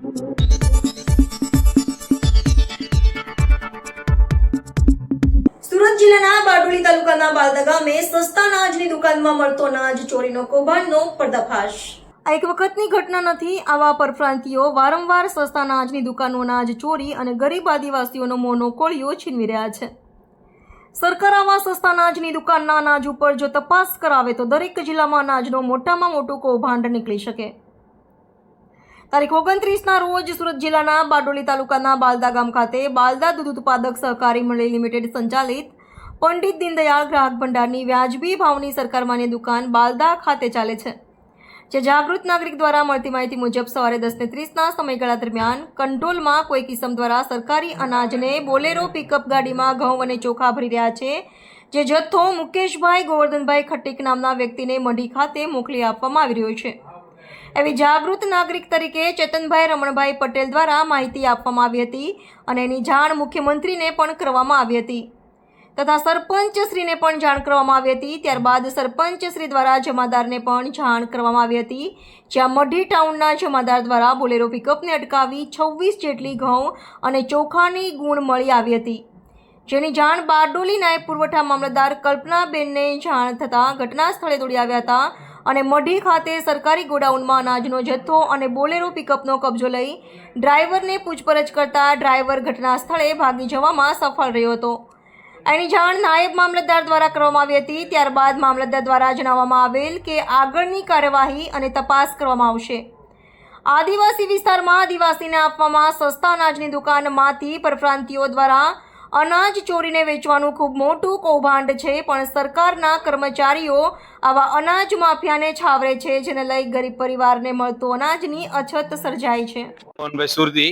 સુરત જિલ્લાના બારડોલી તાલુકાના બાલદા ગામે સસ્તા દુકાનમાં મળતો અનાજ, ચોરીનો કૌભાંડનો પર્દાફાશ. એક વખતની ઘટના નથી, આવા પરપ્રાંતિયો વારંવાર સસ્તા અનાજની અનાજ ચોરી અને ગરીબ આદિવાસીઓનો મોનો કોળિયો છીનવી રહ્યા છે. સરકાર આવા સસ્તા અનાજની દુકાનના અનાજ ઉપર જો તપાસ કરાવે તો દરેક જિલ્લામાં અનાજનો મોટામાં મોટું કૌભાંડ નીકળી શકે. તારીખ ઓગણત્રીસના રોજ સુરત જિલ્લાના બારડોલી તાલુકાના બાલદા ગામ ખાતે બાલદા દૂધ ઉત્પાદક સહકારી મંડળી લિમિટેડ સંચાલિત પંડિત દીનદયાળ ગ્રાહક ભંડારની વ્યાજબી ભાવની સરકાર માન્ય દુકાન બાલદા ખાતે ચાલે છે. જે જાગૃત નાગરિક દ્વારા મળતી માહિતી મુજબ સવારે દસને ત્રીસના સમયગાળા દરમિયાન કંટ્રોલમાં કોઈ કિસમ દ્વારા સરકારી અનાજને બોલેરો પિકઅપ ગાડીમાં ઘઉં અને ચોખા ભરી રહ્યા છે, જે જથ્થો મુકેશભાઈ ગોવર્ધનભાઈ ખટ્ટીક નામના વ્યક્તિને મઢી ખાતે મોકલી આપવામાં આવી રહ્યો છે. એવી જાગૃત નાગરિક તરીકે ચેતનભાઈ રમણભાઈ પટેલ દ્વારા માહિતી આપવામાં આવી હતી અને એની જાણ મુખ્યમંત્રીને પણ કરવામાં આવી હતી. તથા સરપંચશ્રીને પણ જાણ કરવામાં આવી હતી. ત્યારબાદ સરપંચશ્રી દ્વારા જમાદારને પણ જાણ કરવામાં આવી હતી. જ્યાં મઢી ટાઉનના જમાદાર દ્વારા બોલેરો પિકઅપને અટકાવી છવ્વીસ જેટલી ઘઉં અને ચોખાની ગુણ મળી આવી હતી. જેની જાણ બારડોલી નાયબ પુરવઠા મામલતદાર કલ્પનાબેનને જાણ થતાં ઘટના સ્થળે દોડી આવ્યા હતા. અને મઢી ખાતે સરકારી ગોડાઉનમાં અનાજનો જથ્થો અને બોલેરો પિકઅપનો કબજો લઈ ડ્રાઈવરને પૂછપરછ કરતા ડ્રાઈવર ઘટના સ્થળે ભાગી જવામાં સફળ રહ્યો હતો. એની જાણ નાયબ મામલતદાર દ્વારા કરવામાં આવી હતી. ત્યારબાદ મામલતદાર દ્વારા જણાવવામાં આવેલ કે આગળની કાર્યવાહી અને તપાસ કરવામાં આવશે. આદિવાસી વિસ્તારમાં આદિવાસીને આપવામાં સસ્તા અનાજની દુકાનમાંથી પરપ્રાંતિઓ દ્વારા અનાજ ચોરીને વેચવાનું ખૂબ મોટું કૌભાંડ છે, પણ સરકારના કર્મચારીઓ આવા અનાજ માફિયાને છાવરે છે, જેને લઈ ગરીબ પરિવારને મળતું અનાજની અછત સર્જાય છે. મોહનભાઈ સુરતી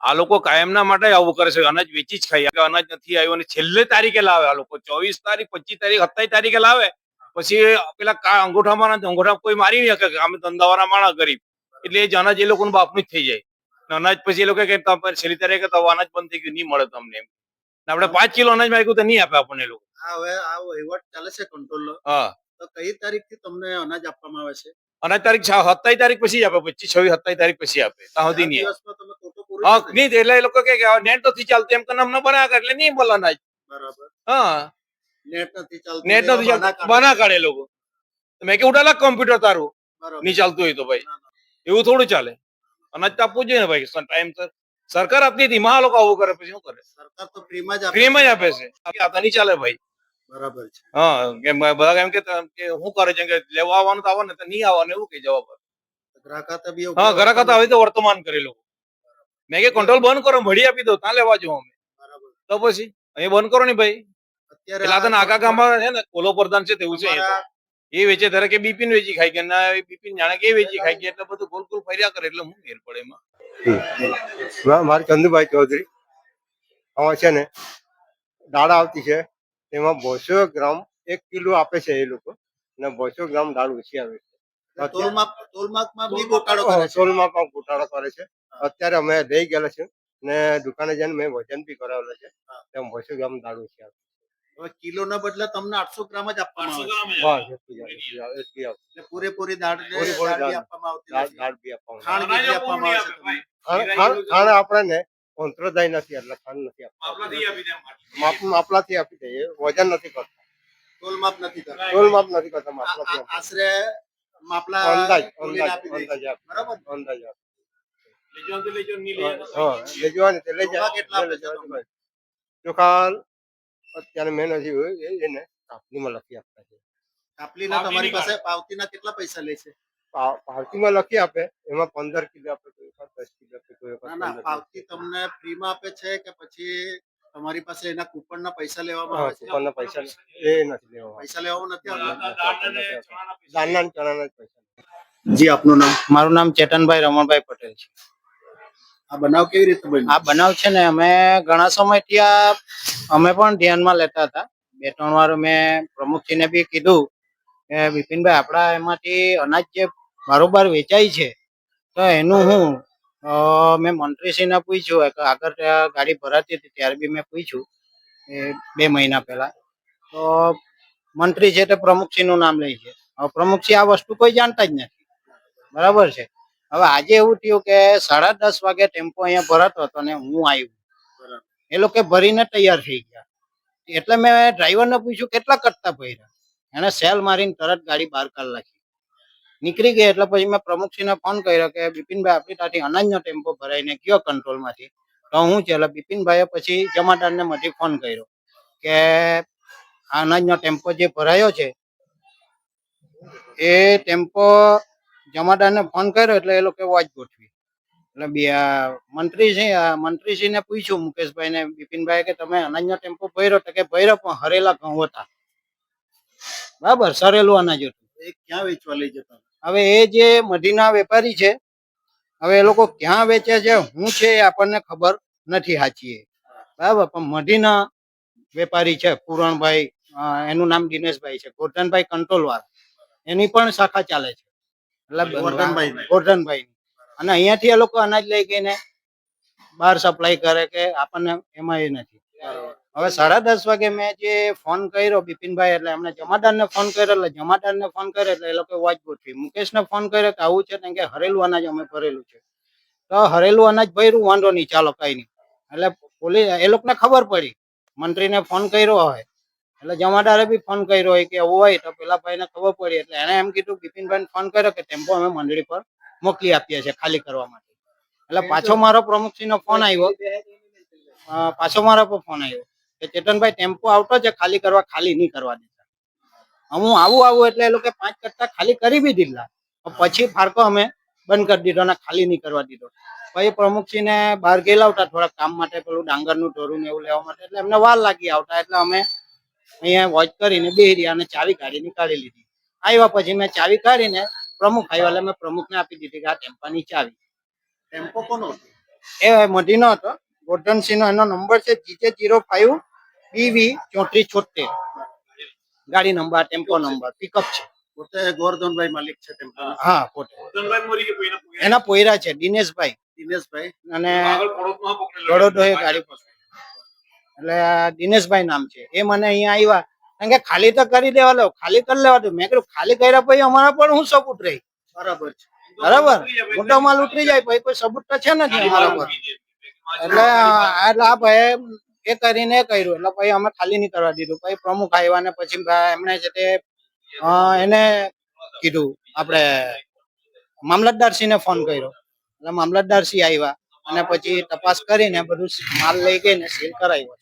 આ લોકો કાયમના માટે આવું કરે છે. અનાજ વેચી જ ખાઈ અનાજ નથી આવ્યું અને છેલ્લે તારીખે લાવે આ લોકો. ચોવીસ તારીખ, પચીસ તારીખ, સત્તાવીસ તારીખે લાવે. પછી પેલા અંગૂઠામાં અંગૂઠા કોઈ મારી નહીં શકે. અમે ધંધાવાળા માણસ, ગરીબ. એટલે એ જ અનાજ એ લોકોનું બાપનું જ થઈ જાય. અનાજ પછી એ લોકો કે છેલ્લી તારીખે તો અનાજ બંધ થઈ ગયું. નહીં મળે તમને. આપણે પાંચ કિલો અનાજ માગ્યું તો નહીં આપે આપણને લોકો. હવે આ વહીવટ ચાલે છે કંટ્રોલ હા. તો કઈ તારીખથી તમને અનાજ આપવામાં આવે છે? અનાજ તારીખ સત્તાવીસ તારીખ પછી આપે પચીસ છવ્વીસ સત્તાવીસ તારીખ પછી આપે ત્યાં સુધી નહીં હા નહીં એટલે એ લોકો કે નેટ નથી ચાલતું એમ કરીને અમને કરે એટલે નહીં બોલે અનાજ. બરાબર. હા. નેટ નથી ચાલતું નેટ નથી ચાલતું બના કાઢે લોકો. મેં કે ઉડાલા કમ્પ્યુટર તારું. નહીં ચાલતું હોય તો ભાઈ. એવું થોડું ચાલે. અનાજ તો આપવું જોઈએ ને ભાઈ ટાઈમ સર સરકાર આપતી હતી લોકો આવું કરે પછી શું કરે? સરકાર તો ફ્રીમાં જ ફ્રીમાં જ આપે છે. આ નહીં ચાલે ભાઈ. બરાબર છે. હા કેમ બધા એમ કે શું કરે છે? કે લેવા આવવાનું તો આવે ને તો નહીં આવવાનું એવું કે જવાબ. ગ્રાહક હા કહેવામાં ઘરા આવી તો વર્તમાન કરે લોકો. મેં કે કંટ્રોલ બંધ કરો મળી આપી દો ત્યાં લેવા જો અમે. બરાબર. તો પછી? અહીં બંધ કરો ને ભાઈ. અત્યારે લાદન તો ગામમાં છે ને કોલો પ્રધાન છે તેવું છે એ વેચે ધારે કે બિપિન વેચી ખાઈ કે ના બીપીન જાણે કે વેચી ખાઈ કે એટલે બધું ગોલ ગોલ ફર્યા કરે એટલે હું ઘેર પડે એમાં? મારે ચંદુભાઈ ચૌધરી. આમાં છે ને દાળ આવતી છે. તેમાં બોસો ગ્રામ એક કિલો આપે છે એ લોકો. અને બસો ગ્રામ દાળ ઓછી આવે છે. સોલમાપમાં ગોટાળો કરે છે. અત્યારે અમે લઈ ગયેલા છે ને દુકાને જઈને મેં વજન બી કરાવેલો છે. તેમ બોસો ગ્રામ દાળ ઓછી આવે હવે કિલો ના બદલે તમને આઠસો ગ્રામ જ આપવામાં આવે પૂરેપૂરી દાળ. આપવામાં આવતી આપવામાં આવે. ખાણ- ખાણ ખાણ આપણે ને અંતરદાય નથી એટલે ખાંડ નથી આપતા. માપલાથી આપી દઈએ વજન નથી કરતા. તોલમાપ નથી કરતા. તોલ માપ નથી કરતા માપલાથી આશરે માપલા અંદાજ અંદાજ. બરાબર? અંદાજ અત્યારે મેં નથી હોય એને કાપલીમાં લખી આપતા છે. કાપલીના તમારી પાસે પાવતીના કેટલા પૈસા લે છે? પાવતીમાં લખી આપે એમાં પંદર કિલો આપે ના ના પાવતી તમને ફ્રીમાં આપે છે કે પછી તમારી પાસે એના કૂપન ના પૈસા લેવામાં આવે છે? કૂપનના પૈસા એ નથી લેવા પૈસા લેવામાં નથી આવતા? દાનના ચણાના પૈસા. જી આપનું નામ? મારું નામ ચેતનભાઈ રમણભાઈ પટેલ છે. આ બનાવ કેવી રીતે બન્યો? આ બનાવ છે ને અમે ઘણા સમયથી આ અમે પણ ધ્યાનમાં લેતા હતા. બે ત્રણ વાર મેં પ્રમુખજીને બી કીધું કે બિપિનભાઈ આપણા એમાંથી અનાજ જે બારોબાર વેચાય છે. તો એનું હું મેં મંત્રીશ્રીને પૂછ્યું કે આગળ ગાડી ભરાતી હતી ત્યારે બી મેં પૂછ્યું એ બે મહિના પહેલા. તો મંત્રી છે તે પ્રમુખશ્રીનું નામ લે છે. હવે પ્રમુખશ્રી આ વસ્તુ કોઈ જાણતા જ નથી. બરાબર છે? હવે આજે એવું થયું કે સાડા દસ વાગે ટેમ્પો અહીંયા ભરાતો હતો ને હું આવ્યો. બરાબર. એ લોકો ભરીને તૈયાર થઈ ગયા. એટલે મેં ડ્રાઈવરને પૂછ્યું કેટલા કટતા ભર્યા? એને સેલ મારીને તરત ગાડી બહાર કાઢી નાખી. નીકળી ગઈ એટલે પછી મેં પ્રમુખસિંહને ફોન કર્યો કે બિપિનભાઈ આપણી ત્યાંથી અનાજનો ટેમ્પો ભરાઈને ગયો કંટ્રોલમાંથી તો હું છે એટલે બિપિનભાઈએ પછી જમાદારને મથી ફોન કર્યો કે અનાજનો ટેમ્પો જે ભરાયો છે, એ ટેમ્પો જમાદારને ફોન કર્યો એટલે એ લોકો વાત ગોઠવી. એટલે બી આ મંત્રી છે આ મંત્રીશ્રીને પૂછ્યું મુકેશભાઈ ને બિપિનભાઈ કે તમે અનાજનો ટેમ્પો ભર્યો? તો કે ભર્યો પણ હરેલા ઘઉં હતા. બરાબર, સરેલું અનાજ હતું. ક્યાં વેચવા લઈ જતા? હવે એ જે મઢીના વેપારી છે હવે એ લોકો ક્યાં વેચે છે શું છે એ આપણને ખબર નથી સાચી એ. બરાબર પણ મઢીના વેપારી છે પુરણભાઈ એનું નામ દિનેશભાઈ છે ગોરધનભાઈ કંટ્રોલવાર એની પણ શાખા ચાલે છે. એટલે. ગોરધનભાઈ અને અહીંયાથી એ લોકો અનાજ લઈ ગઈને બહાર સપ્લાય કરે કે આપણને એમાં એ નથી હવે સાડા દસ વાગે મેં જે ફોન કર્યો બિપિનભાઈ એટલે એમને જમાદારને ફોન કર્યો એટલે જમાદારને ફોન કર્યો એટલે એ લોકો વોચ ગોઠવી મુકેશને ફોન કર્યો કે આવું છે ને કે હરેલું અનાજ અમે ભરેલું છે. તો હરેલું અનાજ ભર્યું વાંધો નહીં ચાલો કઈ નહીં. એટલે પોલીસ એ લોકોને ખબર પડી. મંત્રીને ફોન કર્યો હોય. એટલે જમાદારે બી ફોન કર્યો હોય કે એવું હોય તો પેલા ભાઈને ખબર પડી. એટલે એને એમ કીધું બિપિનભાઈને ફોન કર્યો કે ટેમ્પો અમે મંડળી પર મોકલી આપીએ છીએ ખાલી કરવા માટે. એટલે પાછો મારો પ્રમુખસિંહનો ફોન આવ્યો. પાછો મારા પર ફોન આવ્યો. કે ચેતનભાઈ ટેમ્પો આવતો છે ખાલી કરવા ખાલી નહીં કરવા દેતા હું આવું આવું એટલે એ લોકો પાંચ કરતા ખાલી કરી બી દીધા પછી ફાળકો અમે બંધ કરી દીધો અને ખાલી નહીં કરવા દીધો. પછી પ્રમુખસિંહને બહાર ગયેલા હતા થોડા કામ માટે પેલું ડાંગરનું ઢોરું ને એવું લેવા માટે. એટલે એમને વાર લાગી આવતા. એટલે અમે અહીંયા વોચ કરીને બે રહ્યા અને ચાવી કાઢીને કાઢી લીધી. આવ્યા પછી મેં ચાવી કાઢીને પ્રમુખ આવ્યા એટલે મેં પ્રમુખને આપી દીધી કે આ ટેમ્પાની ચાવી. ટેમ્પો કોનો હતો? એ મધીનો હતો. ગોર્ધનસિંહ નો એનો નંબર છે જીજે જીરો ફાઈવ બીવી ચોત્રીસ છોતેર. ગાડી નંબર ટેમ્પો નંબર પિકઅપ છે. પોતે ગોરધનભાઈ માલિક છે હા પોતે. એના પોયરા છે દિનેશભાઈ. દિનેશભાઈ. અને વડોદરા ગાડી એટલે આ દિનેશભાઈ નામ છે. એ મને અહીંયા આવ્યા કારણ કે ખાલી તો કરી દેવા લો ખાલી કરી લેવા દો. મેં કીધું ખાલી કર્યા પછી અમારા પણ હું સબૂત રહી? બરાબર છે. બરાબર? મોટો માલ ઉતરી જાય પછી કોઈ સબૂત તો છે નથી અમારા પર. એટલે એટલે આ ભાઈ એ કરીને કર્યું. એટલે પછી અમે ખાલી નહીં કરવા દીધું. પછી પ્રમુખ આવ્યા ને પછી એમણે છે તે એને કીધું. આપણે મામલતદારશ્રીને ફોન કર્યો. એટલે મામલતદારશ્રી આવ્યા અને પછી તપાસ કરીને બધું માલ લઈ ગઈને સીલ કરાવ્યો.